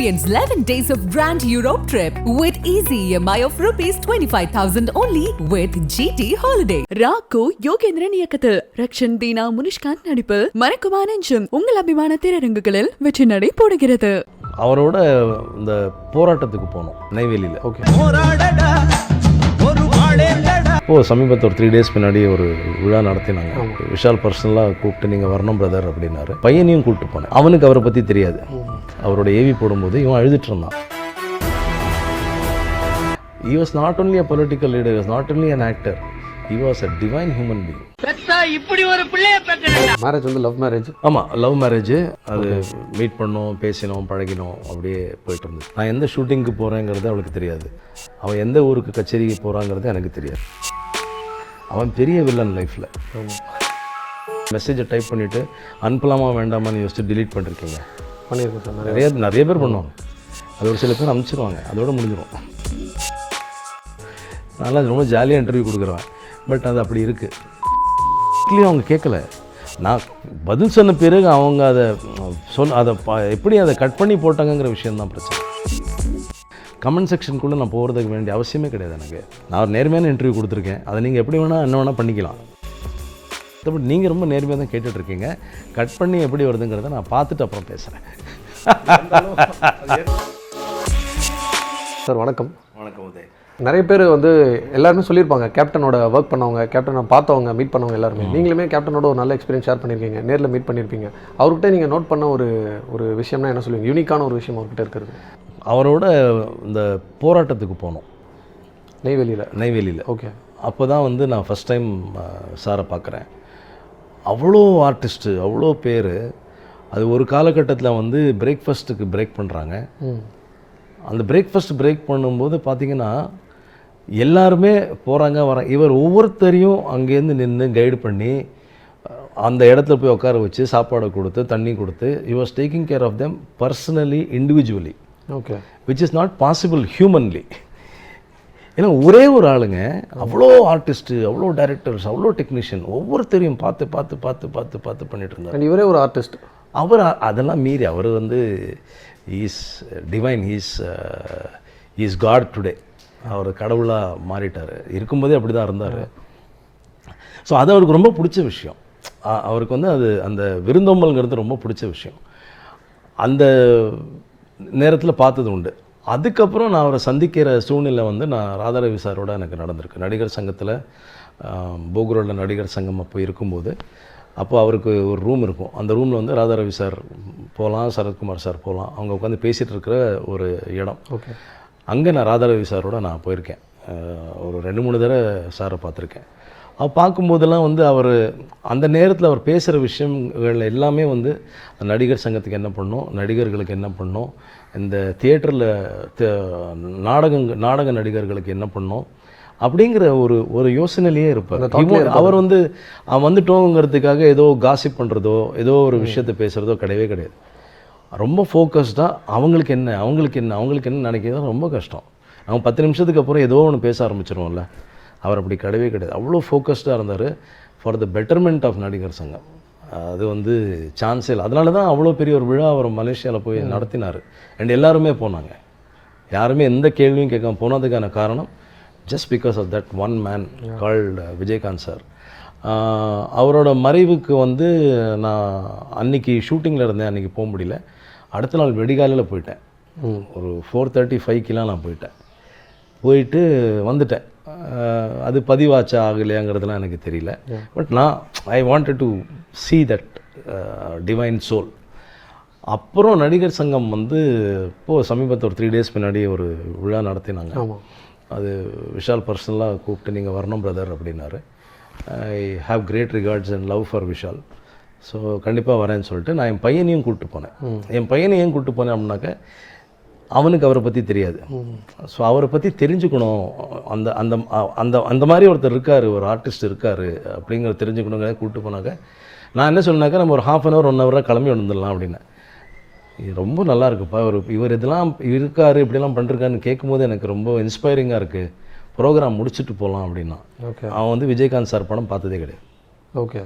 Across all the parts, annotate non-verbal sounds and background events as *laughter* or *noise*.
Experience 11 days of Grand Europe trip with easy EMI of rupees 25,000 only with GT Holiday. ராக்கோ Yogendran இயக்கத்தில். ரக்ஷன் தீனா முனிஷ்காந்த் நடிப்பில் மறக்குமா நெஞ்சம் உங்கள் அபிமான திரையரங்குகளில் வெற்றி நடை போடுகிறது. அவரோட இந்த போராட்டத்துக்கு போனோம் நெய்வேலியில். ஓகே ஓ சமீபத்தில் ஒரு த்ரீ டேஸ் பின்னாடி ஒரு விழா நடத்தினாங்க. விஷால் பர்சனலாக கூப்பிட்டு நீங்கள் வரணும் பிரதர் அப்படின்னாரு. பையனையும் கூப்பிட்டு போனேன். அவனுக்கு அவரை பற்றி தெரியாது. அவரோட ஏவி போடும்போது இவன் அழுதுட்டு இருந்தான். He was not only a political leader he was not only an actor he was a divine human being. Marriage வந்து லவ் மேரேஜ் ஆமாம் லவ் மேரேஜ் அது மீட் பண்ணோம் பேசினோம் பழகினோம் அப்படியே போயிட்டு இருந்தது. நான் எந்த ஷூட்டிங்க்கு போகிறேங்கிறது அவளுக்கு தெரியாது. அவன் எந்த ஊருக்கு கச்சேரிக்கு போகிறாங்கிறது எனக்கு தெரியாது. அவன் பெரிய வில்லன் லைஃப்பில் மெசேஜை டைப் பண்ணிவிட்டு அனுப்பலாமா வேண்டாமான்னு யோசிச்சு delete பண்ணிருக்கீங்க. பண்ணியிருக்கேன் சார். நிறைய நிறைய பேர் பண்ணுவாங்க. அது ஒரு சில பேர் அனுப்பிச்சிருவாங்க. அதோட முடிஞ்சிடும் நல்லா ரொம்ப ஜாலியாக இன்டர்வியூ கொடுக்குறேன் பட் அது அப்படி இருக்குது அவங்க கேட்கல நான் பதில் சொன்ன பிறகு அவங்க அதை சொல் அதை எப்படி அதை கட் பண்ணி போட்டாங்கங்கிற விஷயம்தான் பிரச்சனை. கமெண்ட் செக்ஷனுக்குள்ளே நான் போகிறதுக்கு வேண்டிய அவசியமே கிடையாது எனக்கு. நான் ஒரு நேர்மையான இன்டர்வியூ கொடுத்துருக்கேன். அதை நீங்கள் எப்படி வேணால் என்ன வேணால் பண்ணிக்கலாம். மற்றபடி நீங்கள் ரொம்ப நேர்மையாக தான் கேட்டுட்ருக்கீங்க. கட் பண்ணி எப்படி வருதுங்கிறத நான் பார்த்துட்டு அப்புறம் பேசுகிறேன் சார் வணக்கம். வணக்கம் உதய். நிறைய பேர் வந்து எல்லாருமே சொல்லியிருப்பாங்க கேப்டனோட ஒர்க் பண்ணவங்க கேப்டனை பார்த்தவங்க மீட் பண்ணவங்க எல்லாருமே. நீங்களுமே கேப்டனோட ஒரு நல்ல எக்ஸ்பீரியன்ஸ் ஷேர் பண்ணியிருக்கீங்க நேரில் மீட் பண்ணியிருப்பீங்க. அவர்கிட்ட நீங்கள் நோட் பண்ண ஒரு ஒரு விஷயம்னா என்ன சொல்லுவீங்க? யூனிக்கான ஒரு விஷயம் அவர்கிட்ட இருக்கிறது. அவரோட இந்த போராட்டத்துக்கு போனோம். நெய்வேலியில். நெய்வேலியில். ஓகே அப்போ தான் வந்து நான் ஃபஸ்ட் டைம் சாரை பார்க்குறேன். அவ்வளோ ஆர்டிஸ்ட்டு அவ்வளோ பேர். அது ஒரு காலகட்டத்தில் வந்து பிரேக்ஃபாஸ்ட்டுக்கு பிரேக் பண்ணுறாங்க அந்த பிரேக்ஃபாஸ்ட் பிரேக் பண்ணும்போது பார்த்தீங்கன்னா எல்லாருமே போகிறாங்க வராங்க இவர் ஒவ்வொருத்தரையும் அங்கேருந்து நின்று கைடு பண்ணி அந்த இடத்துல போய் உட்கார வச்சு சாப்பாடு கொடுத்து தண்ணி கொடுத்து he was taking care of them personally individually okay which is not possible humanly ஏன்னா ஒரே ஒரு ஆளுங்க அவ்வளோ ஆர்டிஸ்ட்டு அவ்வளோ டைரக்டர்ஸ் அவ்வளோ டெக்னீஷியன் ஒவ்வொருத்தரையும் பார்த்து பார்த்து பார்த்து பார்த்து பார்த்து பண்ணிட்டு இருந்தார் இவரே ஒரு ஆர்டிஸ்ட் அவர் அதெல்லாம் மீறி அவர் வந்து is divine he's is god today அவர் கடவுளாக மாறிட்டார். இருக்கும்போதே அப்படி தான் இருந்தார். ஸோ அது அவருக்கு ரொம்ப பிடிச்ச விஷயம். அவருக்கு வந்து அது அந்த விருந்தோம்பல்ங்கிறது ரொம்ப பிடிச்ச விஷயம். அந்த நேரத்தில் பார்த்தது உண்டு. அதுக்கப்புறம் நான் அவரை சந்திக்கிற சூழ்நிலை வந்து நான் ராதாரவி சாரோட எனக்கு நடந்திருக்கு. நடிகர் சங்கத்தில் போகுரோட நடிகர் சங்கம் அப்போ இருக்கும்போது அப்போ அவருக்கு ஒரு ரூம் இருக்கும். அந்த ரூமில் வந்து ராதாரவி சார் போகலாம் சரத்குமார் சார் போகலாம் அவங்க உட்காந்து பேசிகிட்டு இருக்கிற ஒரு இடம். ஓகே. அங்கே நான் ராதாரவி சாரோட நான் போயிருக்கேன். ஒரு ரெண்டு மூணு தடவை சாரை பார்த்துருக்கேன். அவர் பார்க்கும்போதெல்லாம் வந்து அவர் அந்த நேரத்தில் அவர் பேசுகிற விஷயங்கள் எல்லாமே வந்து நடிகர் சங்கத்துக்கு என்ன பண்ணோம் நடிகர்களுக்கு என்ன பண்ணோம் இந்த தியேட்டரில் நாடகங்க நாடக நடிகர்களுக்கு என்ன பண்ணோம் அப்படிங்கிற ஒரு ஒரு யோசனையிலேயே இருப்பார். அவர் வந்து அவன் வந்துட்டோங்கிறதுக்காக ஏதோ காசிப் பண்ணுறதோ ஏதோ ஒரு விஷயத்தை பேசுகிறதோ கிடையவே கிடையாது. ரொம்ப ஃபோக்கஸ்டாக அவங்களுக்கு என்ன அவங்களுக்கு என்ன அவங்களுக்கு என்ன நினைக்கிறது ரொம்ப கஷ்டம். அவங்க பத்து நிமிஷத்துக்கு அப்புறம் ஏதோ ஒன்று பேச ஆரம்பிச்சிருவோம்ல. அவர் அப்படி கிடையவே கிடையாது. அவ்வளோ ஃபோக்கஸ்டாக இருந்தார். ஃபார் த பெட்டர்மெண்ட் ஆஃப் நடிகர் சங்கம். அது வந்து சான்ஸே இல்லை. அதனால தான் அவ்வளோ பெரிய ஒரு விழா அவர் மலேசியாவில் போய் நடத்தினார். அண்ட் எல்லாருமே போனாங்க. யாருமே எந்த கேள்வியும் கேட்காம போனதுக்கான காரணம் just because of that one man called Vijayakanth sir அவரோட மறைவுக்கு வந்து நான் அன்னைக்கு ஷூட்டிங்கில் இருந்தேன். அன்றைக்கி போக முடியல. அடுத்த நாள் வெடிகாலையில் போயிட்டேன். ஒரு ஃபோர் தேர்ட்டி ஃபைவ்க்கெலாம் நான் போயிட்டேன். போயிட்டு வந்துட்டேன். அது பதிவாச்சா ஆகலையாங்கிறதுலாம் எனக்கு தெரியல. பட் நான் I wanted to see that divine soul அப்புறம் நடிகர் சங்கம் வந்து இப்போது சமீபத்தில் ஒரு த்ரீ டேஸ் பின்னாடி ஒரு விழா நடத்தினாங்க. அது விஷால் பர்சனலாக கூப்பிட்டு நீங்கள் வரணும் பிரதர் அப்படின்னாரு. I have great regards and love for Vishal. So கண்டிப்பாக வரேன்னு சொல்லிட்டு நான் என் பையனையும் கூப்பிட்டு போனேன். என் பையனை ஏன் கூப்பிட்டு போனேன் அப்படின்னாக்க அவனுக்கு அவரை பற்றி தெரியாது. ஸோ அவரை பற்றி தெரிஞ்சுக்கணும். அந்த அந்த அந்த அந்த மாதிரி ஒருத்தர் இருக்கார் ஒரு ஆர்டிஸ்ட் இருக்கார் அப்படிங்கிற தெரிஞ்சுக்கணுங்க கூப்பிட்டு போனாக்க நான் என்ன சொன்னாக்கா நம்ம ஒரு ஹாஃப் அன் ஹவர் ஒன் ஹவராக கிளம்பி வந்துடலாம் அப்படின்னேன் இது ரொம்ப நல்லா இருக்குப்பா. இவர் இவர் இதெல்லாம் இருக்காரு இப்படிலாம் பண்ணிருக்காருன்னு கேட்கும்போது எனக்கு ரொம்ப இன்ஸ்பைரிங்காக இருக்குது ப்ரோக்ராம் முடிச்சுட்டு போகலாம் அப்படின்னா. ஓகே அவன் வந்து விஜயகாந்த் சார் படம் பார்த்ததே கிடையாது. ஓகே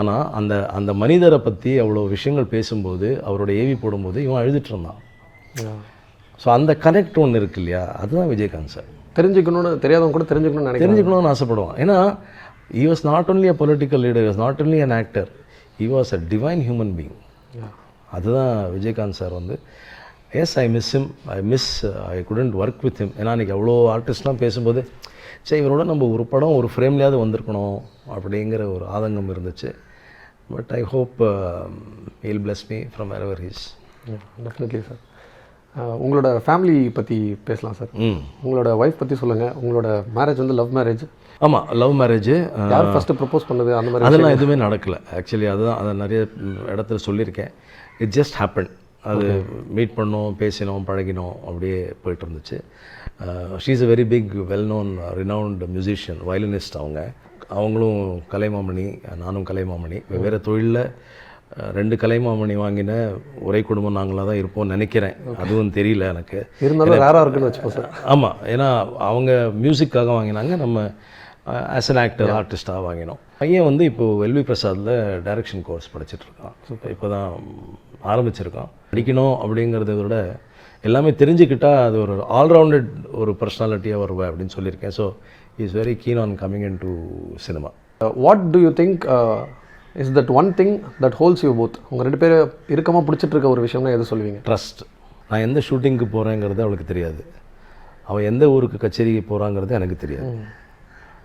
ஆனால் அந்த அந்த மனிதரை பற்றி அவ்வளோ விஷயங்கள் பேசும்போது அவரோட ஏவி போடும்போது இவன் அழுதுட்டு இருந்தான். ஸோ அந்த கனெக்ட் ஒன்று இருக்கு இல்லையா? அதுதான் விஜயகாந்த் சார். தெரிஞ்சுக்கணும்னு தெரியாதவங்க கூட தெரிஞ்சுக்கணும்னு நினைக்கிறேன். தெரிஞ்சுக்கணும்னு ஆசைப்படுவான். ஏன்னா he was not only a political leader was not only an actor he was a divine human being அதுதான் விஜயகாந்த் சார் வந்து yes I miss him. I miss I couldn't work with him. ஏன்னா அன்றைக்கி அவ்வளோ ஆர்டிஸ்ட்லாம் பேசும்போது சரி இவரோட நம்ம ஒரு படம் ஒரு ஃப்ரேம்லேயாவது வந்திருக்கணும் அப்படிங்கிற ஒரு ஆதங்கம் இருந்துச்சு. But I hope bless me from wherever he is. Definitely sir உங்களோட ஃபேமிலி பற்றி பேசலாம் சார் ம். உங்களோட ஒய்ஃப் பற்றி சொல்லுங்கள் உங்களோட மேரேஜ் வந்து லவ் மேரேஜ் ஆமாம் லவ் மேரேஜ் யார் ஃபஸ்ட்டு ப்ரப்போஸ் பண்ணது அந்த மாதிரி அதெல்லாம் எதுவுமே நடக்கலை. ஆக்சுவலி அதுதான் அதை நிறைய இடத்துல சொல்லியிருக்கேன். இட் ஜஸ்ட் ஹேப்பன் அது மீட் பண்ணோம் பேசினோம் பழகினோம் அப்படியே போயிட்டு இருந்துச்சு. She's a very big well known renowned musician violinist அவங்க. அவங்களும் கலைமாமணி நானும் கலைமாமணி. வெவ்வேறு தொழிலில் ரெண்டு கலைமாமணி வாங்கின ஒரே குடும்பம் நாங்களாக தான் இருப்போம்னு நினைக்கிறேன். அதுவும் தெரியல எனக்கு. இருந்தாலும் ரேராக இருக்குன்னு வச்சுப்போம் சார் ஆமாம் ஏன்னா அவங்க மியூசிக்காக வாங்கினாங்க. நம்ம ஆஸ் அன் ஆக்டர் ஆர்டிஸ்டாக வாங்கினோம். பையன் வந்து இப்போது வெல்வி பிரசாத்தில் டைரக்ஷன் கோர்ஸ் படிச்சுட்டு இருக்கான் இப்போ தான் ஆரம்பிச்சிருக்கான். படிக்கணும் அப்படிங்கிறத விட எல்லாமே தெரிஞ்சுக்கிட்டா அது ஒரு ஆல்ரவுண்டட் ஒரு பர்சனாலிட்டியாக வருவேன் அப்படின்னு சொல்லியிருக்கேன். So is very keen on coming in to cinema what do you think is that one thing that holds you both உங்கள் ரெண்டு பேரும் இறுக்கமாக பிடிச்சிட்டு இருக்க ஒரு விஷயம்னா எது சொல்லுவீங்க? ட்ரஸ்ட் நான் எந்த ஷூட்டிங்க்கு போகிறேங்கிறது அவளுக்கு தெரியாது. அவள் எந்த ஊருக்கு கச்சேரிக்கு போகிறாங்கிறது எனக்கு தெரியாது.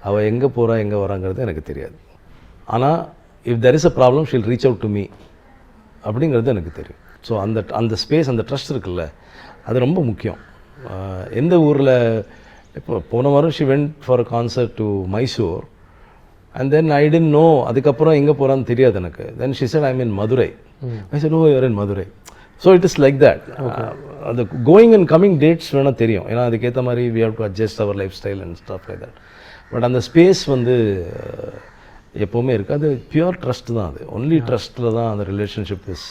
அவள் எங்கே போகிறா எங்கே வராங்கிறது எனக்கு தெரியாது. ஆனால் if there is a problem she'll reach out to me அப்படிங்கிறது எனக்கு தெரியும். ஸோ அந்த அந்த ஸ்பேஸ் அந்த ட்ரஸ்ட் இருக்குல்ல அது ரொம்ப முக்கியம். எந்த ஊரில் இப்போ போன வாரம் she went for a concert to Mysore and then I didn't know அதுக்கப்புறம் எங்கே போகிறான்னு தெரியாது எனக்கு. Then she said I mean Madurai I said no you're in Madurai so it is like that அது கோயிங் அண்ட் கம்மிங் டேட்ஸ் வேணால் தெரியும். ஏன்னா அதுக்கேற்ற மாதிரி we have to adjust our lifestyle and stuff like that but அந்த space வந்து ah, எப்போவுமே இருக்குது அது பியூர் ட்ரஸ்ட் தான் அது. ஒன்லி ட்ரஸ்ட்டில் தான் அந்த relationship is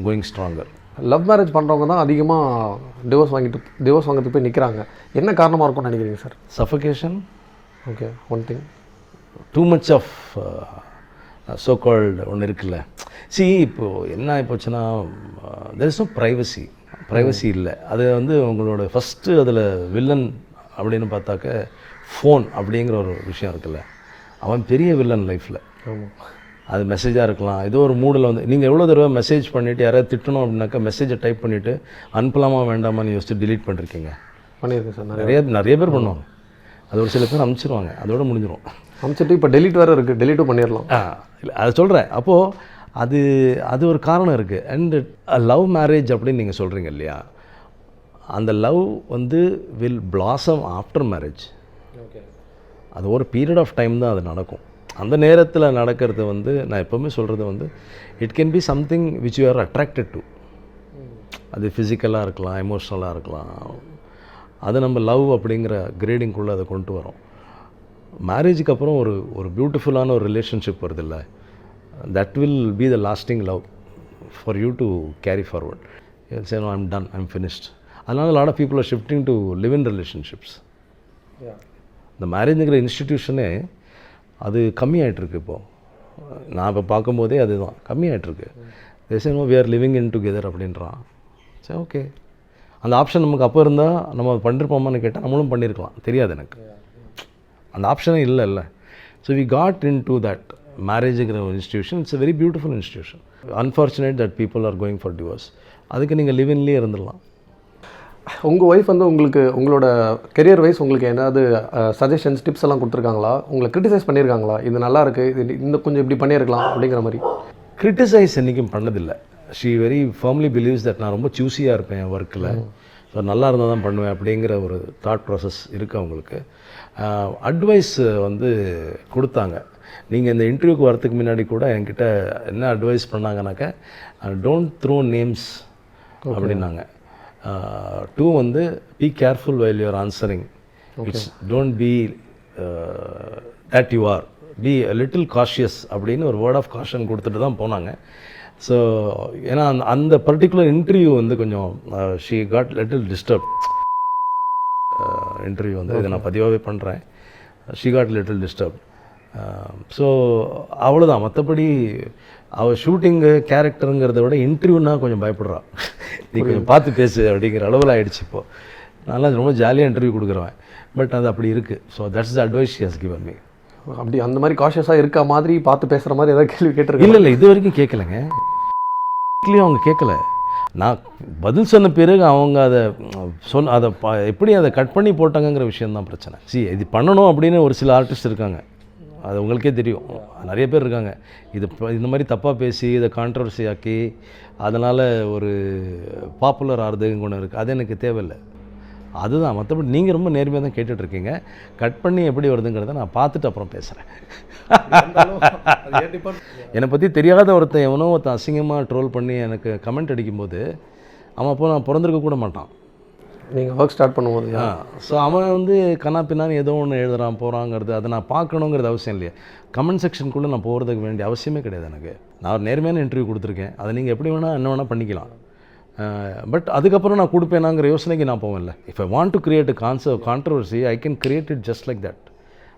going stronger love marriage பண்ணுறவங்க தான் அதிகமாக டிவோர்ஸ் வாங்கிட்டு டிவோர்ஸ் வாங்கிறதுக்கு போய் நிற்கிறாங்க என்ன காரணமாக இருக்கும்னு நினைக்கிறீங்க sir suffocation okay one thing too much of so called ஒன்று இருக்குல்ல. சி இப்போது என்ன ஆகிப்போச்சுன்னா there is no privacy privacy இல்லை. அது வந்து உங்களோட ஃபஸ்ட்டு அதில் வில்லன் அப்படின்னு பார்த்தாக்க ஃபோன் அப்படிங்கிற ஒரு விஷயம் இருக்குல்ல. அவன் பெரிய வில்லன் லைஃப்பில் அது மெசேஜாக இருக்கலாம். ஏதோ ஒரு மூடில் வந்து நீங்கள் எவ்வளோ தடவை மெசேஜ் பண்ணிவிட்டு யாராவது திட்டணும் அப்படின்னாக்கா மெசேஜை டைப் பண்ணிவிட்டு அனுப்பலாமா வேண்டாமான்னு யோசிச்சு delete பண்ணிருக்கீங்க. பண்ணியிருக்கேன் சார் நிறைய. நிறைய நிறைய பேர் பண்ணுவாங்க. அது ஒரு சில பேர் அனுப்பிச்சிருவாங்க அதோட முடிஞ்சிடும் அனுப்பிச்சிட்டு இப்போ டெலிட் வேறு இருக்குது டெலிட்டும் பண்ணிடலாம் இல்லை அதை சொல்கிறேன் அப்போது அது அது ஒரு காரணம் இருக்குது அண்டு லவ் மேரேஜ் அப்படின்னு நீங்கள் சொல்கிறீங்க இல்லையா? அந்த லவ் வந்து will blossom after marriage okay அது ஒரு பீரியட் ஆஃப் டைம் தான் அது நடக்கும். அந்த நேரத்தில் நடக்கிறது வந்து நான் எப்போவுமே சொல்கிறது வந்து it can be something which you are attracted to அது ஃபிசிக்கலாக இருக்கலாம் எமோஷ்னலாக இருக்கலாம். அது நம்ம லவ் அப்படிங்கிற கிரேடிங்குள்ளே அதை கொண்டு வரோம். மேரேஜுக்கு அப்புறம் ஒரு ஒரு பியூட்டிஃபுல்லான ஒரு ரிலேஷன்ஷிப் வருது இல்லை that will be the lasting love for you to carry forward say no I'm done I'm finished அதனால lot of people are shifting to live in relationships இந்த மேரேஜுங்கிற இன்ஸ்டிடியூஷனே அது கம்மியாயிட்டிருக்கு இப்போது நான் இப்போ பார்க்கும்போதே அதுதான். கம்மியாயிட்டிருக்கு. They say no we are living in together அப்படின்றான். சரி ஓகே அந்த ஆப்ஷன் நமக்கு அப்போ இருந்தால் நம்ம பண்ணிருப்போமான்னு கேட்டால் நம்மளும் பண்ணியிருக்கலாம் தெரியாது எனக்கு. அந்த ஆப்ஷனே இல்லைல்ல so we got in to that மேரேஜுங்கிற ஒரு institution it's a very beautiful institution unfortunate that people are going for divorce அதுக்கு நீங்கள் லிவின்லேயே இருந்துடலாம். உங்கள் ஒய்ஃப் வந்து உங்களுக்கு உங்களோட கெரியர் வைஸ் உங்களுக்கு ஏதாவது சஜஷன்ஸ் டிப்ஸ் எல்லாம் கொடுத்துருக்காங்களா? உங்களை கிரிட்டிசைஸ் பண்ணியிருக்காங்களா இது நல்லா இருக்கு இது இன்னும் கொஞ்சம் இப்படி பண்ணியிருக்கலாம் அப்படிங்கிற மாதிரி. கிரிட்டிசைஸ் என்றைக்கும் பண்ணதில்லை. She very firmly believes that நான் ரொம்ப சூஸியாக இருப்பேன் என் ஒர்க்கில் ஸோ நல்லா இருந்தால் தான் பண்ணுவேன் அப்படிங்கிற ஒரு தாட் ப்ராசஸ் இருக்குது அவங்களுக்கு. அட்வைஸ் வந்து கொடுத்தாங்க. நீங்கள் இந்த இன்டர்வியூக்கு வரதுக்கு முன்னாடி கூட என்கிட்ட என்ன அட்வைஸ் பண்ணாங்கனாக்கா டோன்ட் த்ரோ நேம்ஸ் அப்படின்னாங்க. டூ வந்து be careful while you're answering it's don't be that you are be little cautious அப்படின்னு ஒரு வேர்ட் ஆஃப் காஷன் கொடுத்துட்டு தான் போனாங்க. ஸோ ஏன்னா அந்த- அந்த பர்டிகுலர் இன்டர்வியூ வந்து கொஞ்சம் she got little disturb interview வந்து இதை நான் பதிவாகவே பண்ணுறேன் she got little disturb so அவ்வளோதான் மற்றபடி அவள் ஷூட்டிங்கு கேரக்டருங்கிறத விட இன்டர்வியூனா கொஞ்சம் பயப்படுறா. *laughs* நீ கொஞ்சம் பார்த்து பேசு அப்படிங்கிற அளவில் ஆயிடுச்சு இப்போது நான்லாம் ரொம்ப ஜாலியாக இன்டர்வியூ கொடுக்குறேன் பட் அது அப்படி இருக்குது so that's the advice has given me அப்படி அந்த மாதிரி காஷியஸாக இருக்க மாதிரி பார்த்து பேசுகிற மாதிரி ஏதாவது கேள்வி கேட்டிருக்கீங்க இல்லை இல்லை. இது வரைக்கும் கேட்கலங்க அவங்க கேட்கல நான் பதில் சொன்ன பிறகு அவங்க அதை சொன்ன அதை ப- எப்படி அதை கட் பண்ணி போட்டாங்கங்கிற விஷயம்தான் பிரச்சனை. சி இது பண்ணணும் அப்படின்னு ஒரு சில ஆர்டிஸ்ட் இருக்காங்க. அது உங்களுக்கே தெரியும். நிறைய பேர் இருக்காங்க. இது இந்த மாதிரி தப்பாக பேசி இதை கான்ட்ரவர்சி ஆக்கி அதனால் ஒரு பாப்புலர் ஆகிறதுக்கு ஒன்று இருக்குது அது எனக்கு தேவையில்லை. அதுதான். மற்றபடி நீங்கள் ரொம்ப நேர்மையாக தான் கேட்டுட்ருக்கீங்க. கட் பண்ணி எப்படி வருதுங்கிறத நான் பார்த்துட்டு அப்புறம் பேசுகிறேன் என்னை பற்றி தெரியாத ஒருத்தன் எவனோ ஒருத்தன் அசிங்கமாக ட்ரோல் பண்ணி எனக்கு கமெண்ட் அடிக்கும்போது அவன் அப்போ நான் பிறந்திருக்க கூட மாட்டான். நீங்கள் ஒர்க் ஸ்டார்ட் பண்ணும்போது ஸோ அவன் வந்து கண்ணா பின்னான்னு ஏதோ ஒன்று எழுதுறான் போகிறாங்கிறது அதை நான் பார்க்கணுங்கிறது அவசியம் இல்லையே. கமெண்ட் செக்ஷனுக்குள்ளே நான் போகிறதுக்கு வேண்டிய அவசியமே கிடையாது எனக்கு. நான் ஒரு நேர்மையான இன்டர்வியூ கொடுத்துருக்கேன். அதை நீங்கள் எப்படி வேணால் என்ன வேணால் பண்ணிக்கலாம். பட் அதுக்கப்புறம் நான் கொடுப்பேனாங்கிற யோசனைக்கு நான் போவேன்ல. If I want to create a cancer controversy I can create it just like that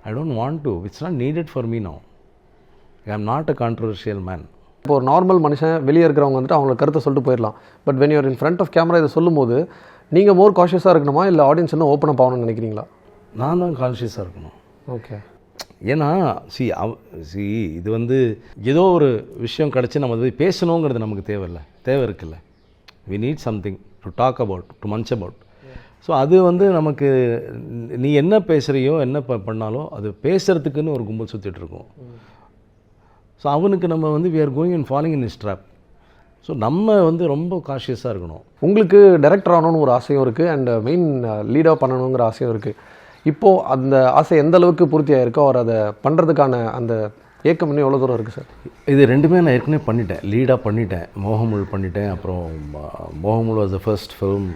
I don't want to it's not needed for me no I am not a controversial man இப்போ ஒரு normal மனுஷன் வெளியே இருக்கிறவங்க வந்துட்டு அவங்கள கருத்தை சொல்லிட்டு போயிடலாம். But when you're in front of camera இதை சொல்லும்போது நீங்கள் மோர் காஷியஸாக இருக்கணுமா? இல்லை ஆடியன்ஸ் இன்னும் ஓப்பன் அப் ஆகணும்னு நினைக்கிறீங்களா? நான் தான் கான்ஷியஸாக இருக்கணும். ஓகே ஏன்னா சி அவ சி இது வந்து ஏதோ ஒரு விஷயம் கிடச்சி நம்ம அதை பேசணுங்கிறது நமக்கு தேவையில்ல. தேவை இருக்குல்ல. We need something to talk about to munch about so அது வந்து நமக்கு நீ என்ன பேசுகிறியோ என்ன ப பண்ணாலும் அது பேசுகிறதுக்குன்னு ஒரு கும்பல் சுற்றிட்டு இருக்கும். ஸோ அவனுக்கு நம்ம வந்து we are going in following in strap so நம்ம வந்து ரொம்ப காஷியஸாக இருக்கணும். உங்களுக்கு டைரக்டர் ஆகணும்னு ஒரு ஆசையும் இருக்குது அண்ட் மெயின் லீடாக பண்ணணுங்கிற ஆசையும் இருக்குது இப்போது அந்த ஆசை எந்த அளவுக்கு பூர்த்தி ஆகிருக்கோ அவர் அதை பண்ணுறதுக்கான அந்த ஏக்கம் இன்னும் எவ்வளோ தூரம் இருக்குது சார்? இது ரெண்டுமே நான் ஏற்கனவே பண்ணிட்டேன். லீடாக பண்ணிட்டேன். மோகமுள் பண்ணிட்டேன். அப்புறம் Mogamul was the first film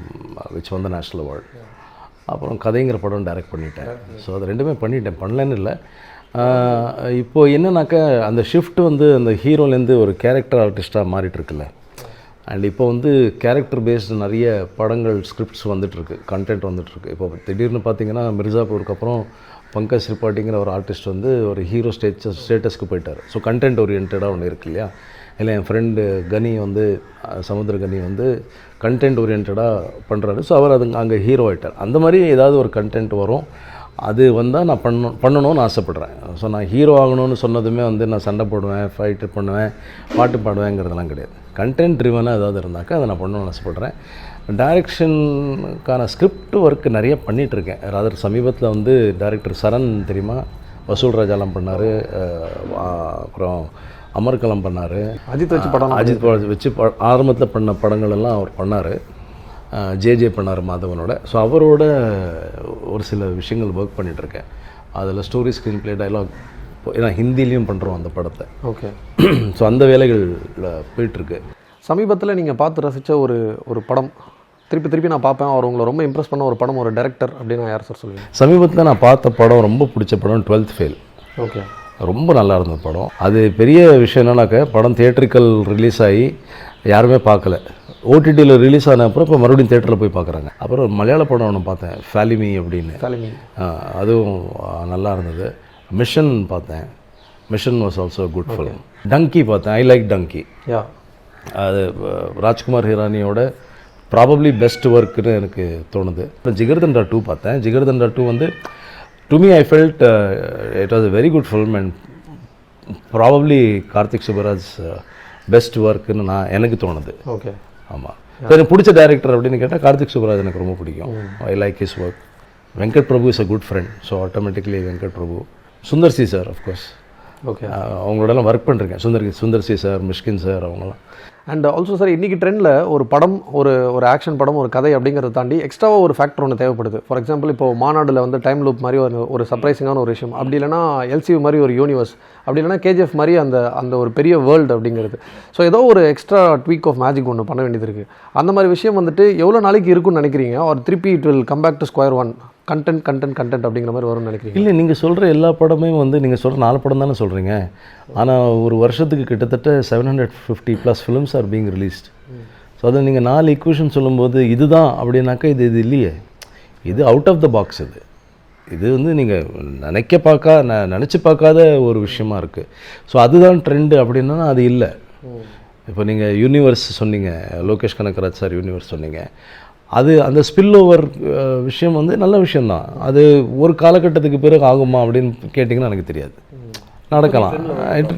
which வந்த நேஷ்னல் அவார்டு அப்புறம் கதைங்கிற படம் டைரக்ட் பண்ணிட்டேன். ஸோ அது ரெண்டுமே பண்ணிட்டேன். பண்ணலன்னு இல்லை. இப்போது இப்போ என்னன்னாக்கா அந்த ஷிஃப்ட் வந்து அந்த ஹீரோலேருந்து ஒரு கேரக்டர் ஆர்டிஸ்ட்டாக மாறிட்டுருக்குல்ல அண்ட் இப்போ வந்து கேரக்டர் பேஸ்டு நிறைய படங்கள் ஸ்கிரிப்ட்ஸ் வந்துட்டுருக்கு கண்டென்ட் வந்துட்டுருக்கு. இப்போ திடீர்னு பார்த்தீங்கன்னா மிர்சாப்பூருக்கு அப்புறம் பங்கஜ் திரிபாட்டிங்கிற ஒரு ஆர்டிஸ்ட் வந்து ஒரு ஹீரோ ஸ்டேட் ஸ்டேட்டஸ்க்கு போயிட்டார். ஸோ கண்டென்ட் ஓரியன்டாக ஒன்று இருக்கு இல்லையா? இல்லை என் ஃப்ரெண்டு கனி வந்து சமுத்திர கனி வந்து கண்டென்ட் ஓரியன்டாக பண்ணுறாரு ஸோ அவர் அது அங்கே ஹீரோ ஆயிட்டார். அந்த மாதிரி ஏதாவது ஒரு கண்டென்ட் வரும். அது வந்தால் நான் பண்ணணும் பண்ணணும்னு ஆசைப்பட்றேன். ஸோ நான் ஹீரோ ஆகணும்னு சொன்னதுமே வந்து நான் சண்டை போடுவேன் ஃபைட்டு பண்ணுவேன் பாட்டு பாடுவேங்கிறதெல்லாம் கிடையாது. கண்டென்ட் ட்ரிவனாக ஏதாவது இருந்தாக்கா அதை நான் பண்ணணும்னு ஆசைப்பட்றேன். டைரக்ஷனுக்கான ஸ்கிரிப்ட் ஒர்க் நிறைய பண்ணிகிட்ருக்கேன் ராதர் சமீபத்தில் வந்து டைரக்டர் சரண் தெரியுமா? வசூல் ராஜாலாம் பண்ணார். அப்புறம் அமர்கலம் பண்ணார். அஜித் வச்சு படம் அஜித் வச்சு ஆரம்பத்தில் பண்ண படங்கள் எல்லாம் அவர் பண்ணார். ஜே ஜே பண்ணார் மாதவனோட. ஸோ அவரோட ஒரு சில விஷயங்கள் ஒர்க் பண்ணிகிட்ருக்கேன் அதில் ஸ்டோரி ஸ்க்ரீன் ப்ளே டைலாக் ஏன்னா ஹிந்திலையும் பண்ணுறோம் அந்த படத்தை. ஓகே. *clears throat* ஸோ அந்த வேலைகள் போயிட்டுருக்கு. சமீபத்தில் நீங்கள் பார்த்து ரசித்த ஒரு ஒரு படம் திருப்பி திருப்பி நான் பார்ப்பேன். அவர் உங்களை ரொம்ப இம்ப்ரெஸ் பண்ண ஒரு படம் ஒரு டைரக்டர் அப்படின்னு யார் சார் சொல்லுவீங்க? சமீபத்தில் நான் பார்த்த படம் ரொம்ப பிடிச்ச படம் டுவெல்த் ஃபெயில் ஓகே. ரொம்ப நல்லா இருந்தது படம். அது பெரிய விஷயம் என்னன்னாக்க படம் தியேட்ரிக்கல் ரிலீஸ் ஆகி யாருமே பார்க்கல. ஓடிடியில் ரிலீஸ் ஆன அப்புறம் இப்போ மறுபடியும் தேட்டரில் போய் பார்க்குறாங்க. அப்புறம் மலையாள படம் ஒன்று பார்த்தேன் ஃபேலிமி அப்படின்னு. அதுவும் நல்லா இருந்தது. மிஷன் பார்த்தேன். Mission was also good film Dunki பார்த்தேன். ஐ லைக் டங்கி யா அது ராஜ்குமார் ஹிரானியோட ப்ராபப்ளி பெஸ்ட் ஒர்க்குன்னு எனக்கு தோணுது. அப்புறம் ஜிகர்தண்டா டூ பார்த்தேன். ஜிகர்தண்டா டூ வந்து to me I felt it was a very good film and probably Karthik Subbaraj best ஒர்க்குன்னு நான் எனக்கு தோணுது. ஓகே ஆமாம் எனக்கு பிடிச்ச டைரக்டர் அப்படின்னு கேட்டால் கார்த்திக் சுப்பராஜ் எனக்கு ரொம்ப பிடிக்கும். I like his work Venkat Prabhu is a good friend so automatically Venkat Prabhu Sundar C sir of course okay அவங்களோடலாம் work பண்ணிருக்கேன். Sundar Sundar C sir Mysskin sir அவங்களாம் அண்ட் ஆல்சோ சார் இன்றைக்கி ட்ரெண்டில் ஒரு படம் ஒரு ஒரு ஆக்ஷன் படம் ஒரு கதை அப்படிங்கிறத தாண்டி எக்ஸ்ட்ராவாக ஒரு ஃபேக்டர் ஒன்று தேவைப்படுது. ஃபார் எக்ஸாம்பிள் இப்போ மாநாடுல வந்து டைம் லூப் மாதிரி ஒரு ஒரு சர்ப்ரைசிங்கான ஒரு விஷயம். அப்படி இல்லைனா எல்சியூ மாதிரி ஒரு யூனிவர்ஸ் அப்படி இல்லைனா கேஜிஎஃப் மாதிரி அந்த அந்த ஒரு பெரிய வேர்ல்டு அப்படிங்கிறது. ஸோ ஏதோ ஒரு எக்ஸ்ட்ரா ட்வீக் ஆஃப் மேஜிக் ஒன்று பண்ண வேண்டியது இருக்குது அந்த மாதிரி விஷயம் வந்துட்டு எவ்வளோ நாளைக்கு இருக்கும்னு நினைக்கிறீங்க? ஒரு திருப்பி it will come back to square one content content content அப்படிங்கிற மாதிரி வரும்னு நினைக்கிறீங்க? இல்லை நீங்கள் சொல்கிற எல்லா படமே வந்து நீங்கள் சொல்கிற நாலு படம் தானே சொல்கிறீங்க ஆனால் ஒரு வருஷத்துக்கு கிட்டத்தட்ட seven hundred fifty plus films are being released so அதை நீங்கள் நாலு ஈக்குவேஷன் சொல்லும்போது இதுதான் அப்படின்னாக்கா இது இது இல்லையே. இது அவுட் ஆஃப் த பாக்ஸ் இது. இது வந்து நீங்கள் நினைக்க பார்க்கா ந நினச்சி பார்க்காத ஒரு விஷயமா இருக்குது ஸோ அதுதான் ட்ரெண்டு அப்படின்னா அது இல்லை. இப்போ நீங்கள் யூனிவர்ஸ் சொன்னீங்க லோகேஷ் கனகராஜ் சார் யூனிவர்ஸ் சொன்னீங்க. அது அந்த ஸ்பில் ஓவர் விஷயம் வந்து நல்ல விஷயம்தான். அது ஒரு காலகட்டத்துக்கு பிறகு ஆகுமா அப்படின்னு கேட்டிங்கன்னா எனக்கு தெரியாது. நடக்கலாம்.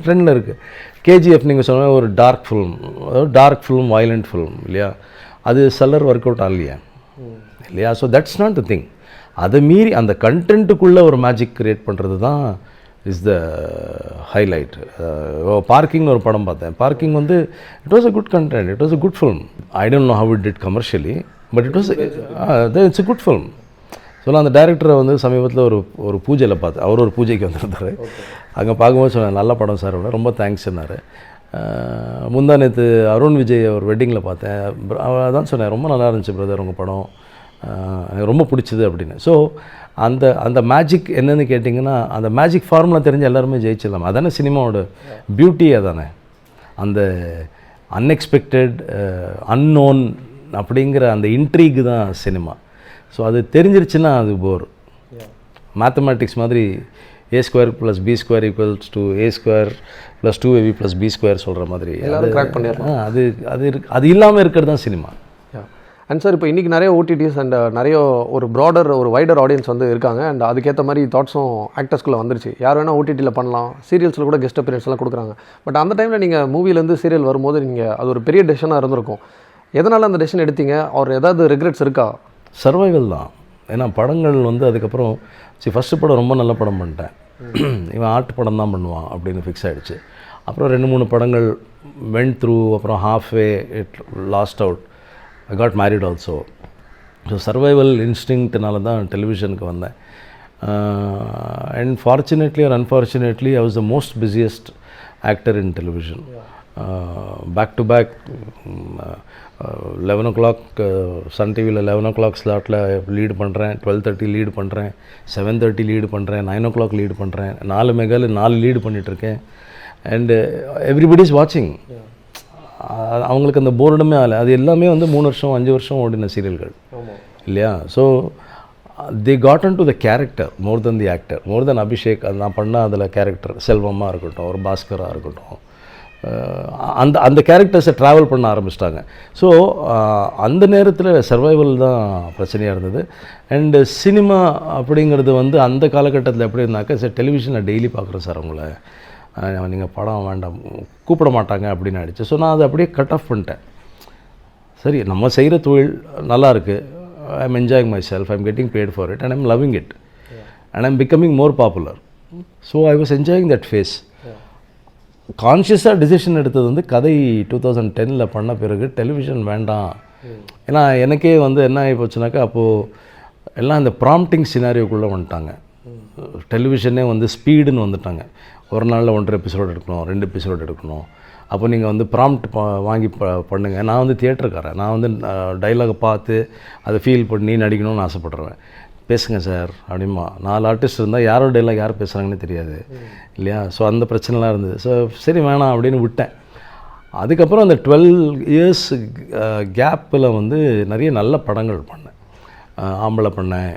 ட்ரெண்டில் இருக்குது கேஜிஎஃப் நீங்கள் சொன்ன ஒரு dark film dark film violent film இல்லையா? அது செல்லர் ஒர்க் அவுட் ஆகலையா இல்லையா? So that's not the thing அதை மீறி அந்த கண்டென்ட்டுக்குள்ளே ஒரு மேஜிக் கிரியேட் பண்ணுறது தான் இஸ் த ஹைலைட் பார்க்கிங்னு ஒரு படம் பார்த்தேன். பார்க்கிங் வந்து it was a good content it was a good film I don't know how it did commercially but it was it's a good film சொல்ல அந்த டேரக்டரை வந்து சமீபத்தில் ஒரு ஒரு பூஜையில் பார்த்தேன். அவர் ஒரு பூஜைக்கு வந்திருந்தார். அங்கே பார்க்கும்போது சொன்னேன் நல்ல படம் சார். ரொம்ப தேங்க்ஸ்ன்னாரு முந்தா நேற்று அருண் விஜய் ஒரு வெட்டிங்கில் பார்த்தேன். அதான் சொன்னேன் ரொம்ப நல்லா இருந்துச்சு பிரதர் உங்கள் படம். எனக்கு ரொம்ப பிடிச்சது அப்படின்னு. ஸோ அந்த அந்த மேஜிக் என்னன்னு கேட்டிங்கன்னா அந்த மேஜிக் ஃபார்முலா தெரிஞ்ச எல்லாருமே ஜெயிச்சிடலாம். அதானே சினிமாவோட பியூட்டி அதானே? அந்த அன்எக்ஸ்பெக்டட் அன்னோன் அப்படிங்கிற அந்த இன்ட்ரீக் தான் சினிமா. ஸோ அது தெரிஞ்சிருச்சுன்னா அது போர் மேத்தமேட்டிக்ஸ் மாதிரி A square plus B square equals to A square plus two AB plus B square சொல்கிற மாதிரி. எல்லாரும் அது- அது அது இருக்கு அது இல்லாமல் இருக்கிறது தான் சினிமா. அண்ட் சார் இப்போ இன்றைக்கி நிறைய ஓடிடிஸ் அண்ட் நிறைய ஒரு ப்ராடர் ஒரு வைடர் ஆடியன்ஸ் வந்து இருக்காங்க. அண்ட் அதுக்கேற்ற மாதிரி தாட்ஸும் ஆக்டர்ஸ்குள்ளே வந்துருச்சு. யார் வேணால் ஓடிடியில் பண்ணலாம். சீரியல்ஸில் கூட கெஸ்ட் அப்பியரன்ஸ்லாம் கொடுக்குறாங்க. பட் அந்த டைமில் நீங்கள் மூவிலேருந்து சீரியல் வரும்போது நீங்கள் அது ஒரு பெரிய டெசிஷனாக இருந்திருக்கும். எதனால் அந்த டெசிஷன் எடுத்தீங்க? அவர் ஏதாவது ரிக்ரெட்ஸ் இருக்கா? சர்வைவல் தான். ஏன்னா படங்கள் வந்து அதுக்கப்புறம் சரி ஃபஸ்ட்டு படம் ரொம்ப நல்ல படம் பண்ணிட்டேன். இவன் ஆர்ட் படம் தான் பண்ணுவான் அப்படின்னு ஃபிக்ஸ் ஆகிடுச்சு அப்புறம் ரெண்டு மூணு படங்கள் வெண்ட் த்ரூ அப்புறம் half way it lost out I got married also so survival இன்ஸ்டிங்க்ட்னால தான் டெலிவிஷனுக்கு வந்தேன். And fortunately or unfortunately I was the most busiest actor in television back to back eleven o'clock Sun டிவியில் eleven o'clock ஸ்லாட்டில் lead பண்ணுறேன் twelve thirty lead பண்ணுறேன் seven thirty lead பண்ணுறேன் nine o'clock lead பண்ணுறேன் நாலு மெகால நாலு lead பண்ணிகிட்ருக்கேன் and everybody is வாட்சிங் அவங்களுக்கு அந்த போர்டுமே ஆகலை. அது எல்லாமே வந்து மூணு வருஷம் அஞ்சு வருஷம் ஓடின சீரியல்கள் இல்லையா? So the cotton to the character more then the actor more then Abhishek அது நான் பண்ண அதில் கேரக்டர் செல்வமாக இருக்கட்டும் ஒரு பாஸ்கராக இருக்கட்டும். அந்த அந்த கேரக்டர்ஸை ட்ராவல் பண்ண ஆரம்பிச்சிட்டாங்க. ஸோ அந்த நேரத்தில் சர்வைவல் தான் பிரச்சனையாக இருந்தது. அண்டு சினிமா அப்படிங்கிறது வந்து அந்த காலகட்டத்தில் எப்படி இருந்தாக்கா சார் டெலிவிஷனில் டெய்லி பார்க்குறேன் சார் உங்களை நீங்கள் படம் வேண்டாம் கூப்பிட மாட்டாங்க அப்படின்னு ஆயிடுச்சு ஸோ நான் அதை அப்படியே கட் ஆஃப் பண்ணிட்டேன். சரி நம்ம செய்கிற தொழில் நல்லா இருக்கு. I am enjoying myself I am getting paid for it and I'm loving it and I'm becoming more popular so I was enjoying that phase கான்ஷியஸாக டிசிஷன் எடுத்தது வந்து கதை டூ தௌசண்ட் டெனில் பண்ண பிறகு டெலிவிஷன் வேண்டாம். ஏன்னா எனக்கே வந்து என்ன ஆகி போச்சுனாக்கா அப்போது எல்லாம் இந்த ப்ராம்ப்டிங் சினாரியோக்குள்ளே வந்துட்டாங்க. டெலிவிஷனே வந்து ஸ்பீடுன்னு வந்துட்டாங்க. ஒரு நாளில் ஒன்றரை எபிசோடு எடுக்கணும் ரெண்டு எபிசோடு எடுக்கணும். அப்போ நீங்கள் வந்து ப்ராம்ப்ட் வாங்கி ப பண்ணுங்கள் நான் வந்து தியேட்டருக்காரன் நான் வந்து டைலாகை பார்த்து அதை ஃபீல் பண்ணி நடிக்கணும்னு ஆசைப்பட்றேன் பேசுங்க சார் அப்படிமா. நாலு ஆர்டிஸ்ட் இருந்தால் யாரோட டைலாக் யார் பேசுகிறாங்கன்னு தெரியாது. இல்லையா? ஸோ அந்த பிரச்சனைலாம் இருந்தது. ஸோ சரி வேணாம் அப்படின்னு விட்டேன். அதுக்கப்புறம் அந்த டுவெல் இயர்ஸ் கேப்பில் வந்து நிறைய நல்ல படங்கள் பண்ணேன். ஆம்பளை பண்ணேன்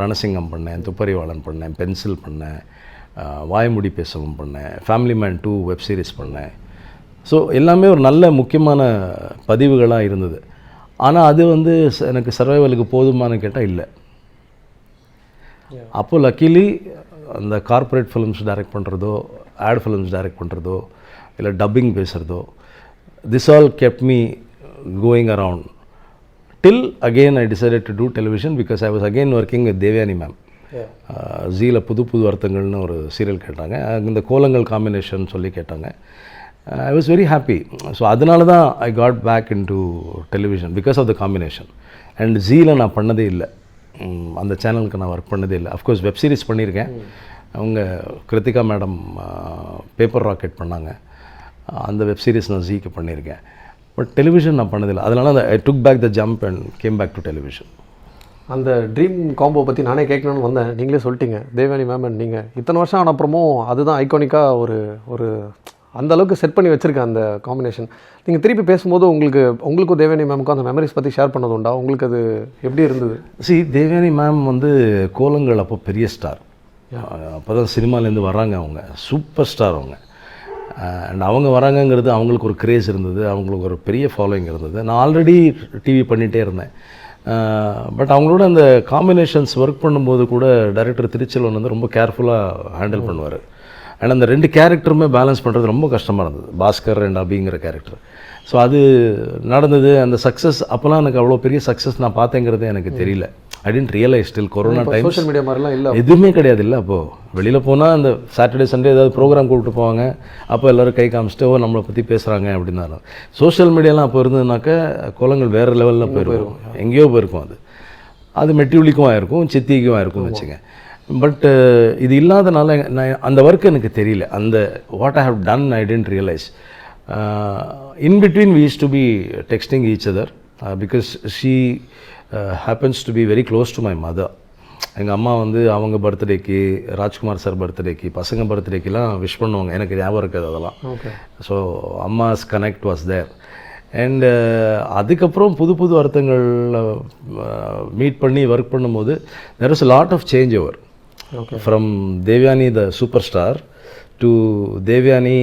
ரணசிங்கம் பண்ணேன் துப்பறிவாளன் பண்ணேன் பென்சில் பண்ணேன். வாய்மொழி பேசவும் பண்ணேன். Family Man two web series பண்ணேன். ஸோ எல்லாமே ஒரு நல்ல முக்கியமான பதிவுகளாக இருந்தது. ஆனால் அது வந்து எனக்கு சர்வைவலுக்கு போதுமான்னு கேட்டால் இல்லை. அப்போ லக்கிலி அந்த கார்ப்பரேட் ஃபிலிம்ஸ் டைரக்ட் பண்ணுறதோ ஆட் ஃபிலிம்ஸ் டைரக்ட் பண்ணுறதோ இல்லை dubbing பேசுகிறதோ this all kept me going around till again I decided to do television because I was again working with Devayani ma'am ஜீல புது புது அர்த்தங்கள்னு ஒரு சீரியல் கேட்டாங்க. இந்த கோலங்கள் காம்பினேஷன் சொல்லி கேட்டாங்க. I was very happy so அதனால தான் I got back in to television because of the combination and ஜீல நான் பண்ணதே இல்லை. அந்த சேனலுக்கு நான் ஒர்க் பண்ணதே இல்லை. அஃப்கோர்ஸ் வெப் சீரிஸ் பண்ணியிருக்கேன். அவங்க கிருத்திகா மேடம் பேப்பர் ராக்கெட் பண்ணாங்க. அந்த வெப் சீரிஸ் நான் ஜீக்கு பண்ணியிருக்கேன். பட் டெலிவிஷன் நான் பண்ணதில்லை. அதனால I took back the jump and came back to television அந்த ட்ரீம் காம்போ பற்றி நானே கேட்கணும்னு வந்தேன். நீங்களே சொல்லிட்டீங்க. தேவயானி மேம் நீங்கள் இத்தனை வருஷம் ஆன அப்புறமும் அதுதான் ஐகானிக்காக ஒரு ஒரு அந்த அளவுக்கு செட் பண்ணி வச்சிருக்கேன் அந்த காம்பினேஷன் நீங்கள் திருப்பி பேசும்போது உங்களுக்கு உங்களுக்கும் தேவயானி மேமுக்கும் அந்த மெமரிஸ் பற்றி ஷேர் பண்ணது உண்டா? உங்களுக்கு அது எப்படி இருந்தது? சி தேவயானி மேம் வந்து கோலங்கள் அப்போ பெரிய ஸ்டார் அப்போ தான் சினிமாலேருந்து வராங்க அவங்க. சூப்பர் ஸ்டார் அவங்க. அண்ட் அவங்க வராங்கங்கிறது அவங்களுக்கு ஒரு கிரேஸ் இருந்தது. அவங்களுக்கு ஒரு பெரிய ஃபாலோயிங் இருந்தது. நான் ஆல்ரெடி டிவி பண்ணிகிட்டே இருந்தேன். பட் அவங்களோட அந்த காம்பினேஷன்ஸ் ஒர்க் பண்ணும்போது கூட டைரக்டர் திருச்செல்வன் வந்து ரொம்ப கேர்ஃபுல்லாக ஹேண்டில் பண்ணுவார். அண்ட் அந்த ரெண்டு கேரக்டருமே பேலன்ஸ் பண்ணுறது ரொம்ப கஷ்டமாக இருந்தது. பாஸ்கர் அண்ட் அபிங்கிற கேரக்டர் ஸோ அது நடந்தது. அந்த சக்ஸஸ் அப்போல்லாம் எனக்கு அவ்வளோ பெரிய சக்ஸஸ் நான் பார்த்தேங்கிறது எனக்கு தெரியல. I didn't realise still corona time social media மாதிரிலாம் இல்லை. எதுவுமே கிடையாது இல்லை அப்போது வெளியில் போனால் அந்த சாட்டர்டே சண்டே ஏதாவது ப்ரோக்ராம் கூப்பிட்டு போவாங்க. அப்போ எல்லோரும் கை காமிச்சிட்டு ஓ நம்மளை பற்றி பேசுகிறாங்க அப்படின்னு சோஷியல் மீடியாலாம் அப்போ இருந்ததுனாக்க குளங்கள் வேறு லெவலில் போயிருக்கும். எங்கேயோ போயிருக்கும் அது. அது மெட்டியுலிக்கும் ஆயிருக்கும் சித்திக்கும் ஆயிருக்கும்னு வச்சுங்க பட் இது இல்லாதனால நான் அந்த ஒர்க் எனக்கு தெரியல. அந்த what I have done I didn't realise in between we used to be texting each other because she happens to be very close to my mother எங்கள் அம்மா வந்து அவங்க பர்த்டேக்கு ராஜ்குமார் சார் பர்த்டேக்கு பசங்க பர்த்டேக்கெலாம் விஷ் பண்ணுவாங்க. எனக்கு ஞாபகம் இருக்காது அதெல்லாம். ஸோ அம்மாஸ் கனெக்ட் வாஸ் தேர் அண்டு அதுக்கப்புறம் புது புது அர்த்தங்களில் மீட் பண்ணி ஒர்க் பண்ணும்போது there is lot of change over. From Devyani the superstar to Devyani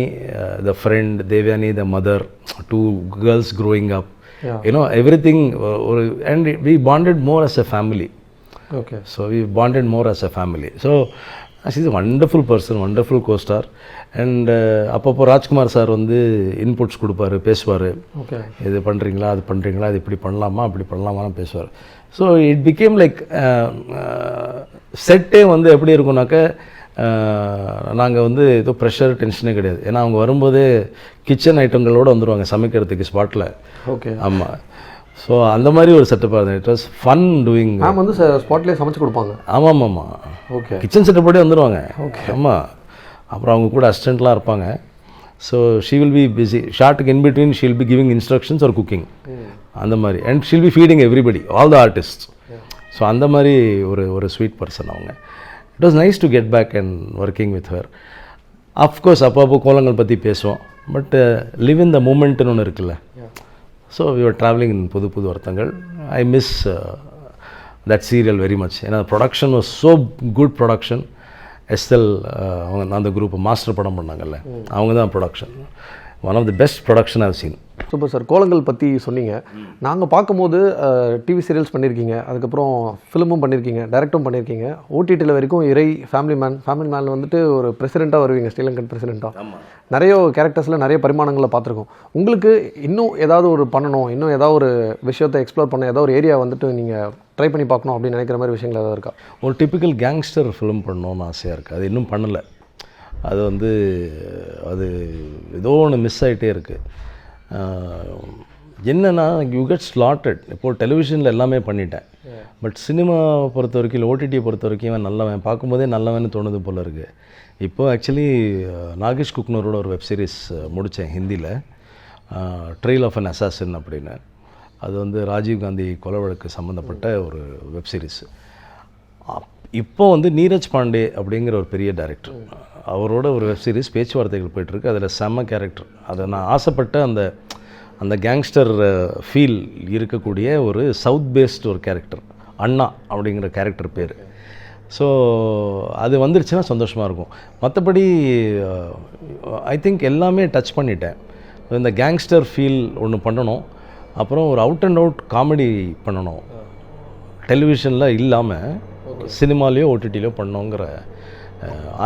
the friend Devyani the mother to girls growing up. You know everything ஒரு and we bonded more as a family okay so we bonded more as a family so is wonderful person wonderful costar and அப்பப்போ Rajkumar sir வந்து inputs கொடுப்பாரு பேசுவார். Okay இது பண்ணுறீங்களா அது பண்ணுறீங்களா இது இப்படி பண்ணலாமா அப்படி பண்ணலாமான்னு பேசுவார். ஸோ இட் பிகேம் லைக் செட்டே வந்து எப்படி இருக்கும்னாக்க நாங்கள் வந்து ஏதோ ப்ரெஷர் டென்ஷனே கிடையாது. ஏன்னா அவங்க வரும்போதே கிச்சன் ஐட்டங்களோடு வந்துடுவாங்க சமைக்கிறதுக்கு ஸ்பாட்டில் ஓகே. ஆமாம் ஸோ அந்த மாதிரி ஒரு செட்டப்பாக இருந்தது. It was fun doing ma'am வந்து ஸ்பாட்லேயே சமைச்சு கொடுப்பாங்க. ஆமாம் ஆமாம் ஓகே கிச்சன் செட்டப்போடே வந்துடுவாங்க ஓகே. ஆமாம் அப்புறம் அவங்க கூட அசிஸ்டண்ட்லாம் இருப்பாங்க. So she will be busy ஷார்ட்டுக்கு in between she'll be giving instructions ஒரு குக்கிங் அந்த மாதிரி. And she'll be feeding everybody all the artist so அந்த மாதிரி ஒரு ஒரு ஸ்வீட் பர்சன் அவங்க. It was nice to get back and working with her of course அப்பப்போ கோலங்கள் பற்றி பேசுவோம். பட் லிவ் இன் த மூமெண்ட்னு ஒன்று இருக்குல்ல. So we travelling in Pudhu Pudhu Arthangal I miss that serial very much ஏன்னா production was so good production SL அவங்க அந்த group Master படம் பண்ணாங்கல்ல. அவங்க தான் production one of the best production have seen super sir Kolangal பற்றி சொன்னீங்க. நாங்கள் பார்க்கும்போது டிவி சீரியல்ஸ் பண்ணியிருக்கீங்க அதுக்கப்புறம் ஃபிலிமும் பண்ணியிருக்கீங்க டைரக்டும் பண்ணியிருக்கீங்க ஓடிடியில் வரைக்கும் இறை ஃபேமிலி மேன் ஃபேமிலி மேன் வந்துட்டு ஒரு பிரசிடெண்ட்டாக வருவீங்க ஸ்ரீலங்கன் பிரசிடெண்ட்டாக நிறைய கேரக்டர்ஸில் நிறைய பரிமாணங்களை பார்த்துருக்கோம். உங்களுக்கு இன்னும் ஏதாவது ஒரு பண்ணணும் இன்னும் ஏதாவது ஒரு விஷயத்தை எக்ஸ்ப்ளோர் பண்ண ஏதாவது ஒரு ஏரியா வந்துட்டு நீங்கள் ட்ரை பண்ணி பார்க்கணும் அப்படின்னு நினைக்கிற மாதிரி விஷயங்கள் ஏதாவது இருக்கா? ஒரு டிப்பிக்கல் கேங்ஸ்டர் ஃபிலிம் பண்ணணும்னு ஆசையாக இருக்குது அது இன்னும் பண்ணலை. அது வந்து அது ஏதோ ஒன்று மிஸ் ஆகிட்டே இருக்குது என்னென்னா யூ கெட் ஸ்லாட்டட் இப்போது டெலிவிஷனில் எல்லாமே பண்ணிட்டேன். பட் சினிமா பொறுத்த வரைக்கும் இல்லை ஓடிடியை பொறுத்த வரைக்கும் இவன் நல்லவன். பார்க்கும்போதே நல்லவன்னு தோணுது போல இருக்குது இப்போ ஆக்சுவலி நாகேஷ் குக்னரோட ஒரு வெப் சீரிஸ் முடித்தேன் ஹிந்தியில் ட்ரெயில் ஆஃப் அன் அசாசின் அப்படின்னு. அது வந்து ராஜீவ் காந்தி கொலை வழக்கு சம்மந்தப்பட்ட ஒரு வெப் சீரிஸ் இப்போ வந்து நீரஜ் பாண்டே அப்படிங்கிற ஒரு பெரிய டைரக்டர் அவரோட ஒரு வெப் சீரிஸ் பேச்சுவார்த்தைகள் போயிட்டுருக்கு. அதில் செம்ம கேரக்டர் அதை நான் ஆசைப்பட்ட அந்த அந்த கேங்ஸ்டர் ஃபீல் இருக்கக்கூடிய ஒரு சவுத் பேஸ்ட் ஒரு கேரக்டர் அண்ணா அப்படிங்கிற கேரக்டர் பேர். ஸோ அது வந்துருச்சுன்னா சந்தோஷமாக இருக்கும். மற்றபடி ஐ திங்க் எல்லாமே டச் பண்ணிட்டேன். இந்த கேங்ஸ்டர் ஃபீல் ஒன்று பண்ணணும். அப்புறம் ஒரு அவுட் அண்ட் அவுட் காமெடி பண்ணணும். டெலிவிஷனில் இல்லாமல் சினிமாலேயோ ஓடிடிலையோ பண்ணோங்கிற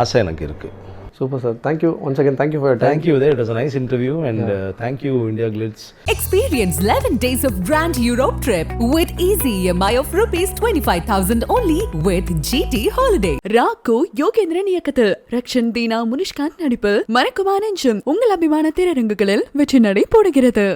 ஆசை எனக்கு இருக்குது super sir thank you once again thank you for thank you that is a nice interview and thank you India Glitz Experience 11 days of Grand Europe trip with easy EMI of rupees 25,000 only with GT Holiday. ராக்கு யோகேந்திரன் இயக்கத்தில் ரக்ஷன் தீனா முனிஷ்காந்த் நடிப்பில் மறக்குமா நெஞ்சம் உங்கள் அபிமான திரையரங்குகளில் வெற்றி நடை போடுகிறது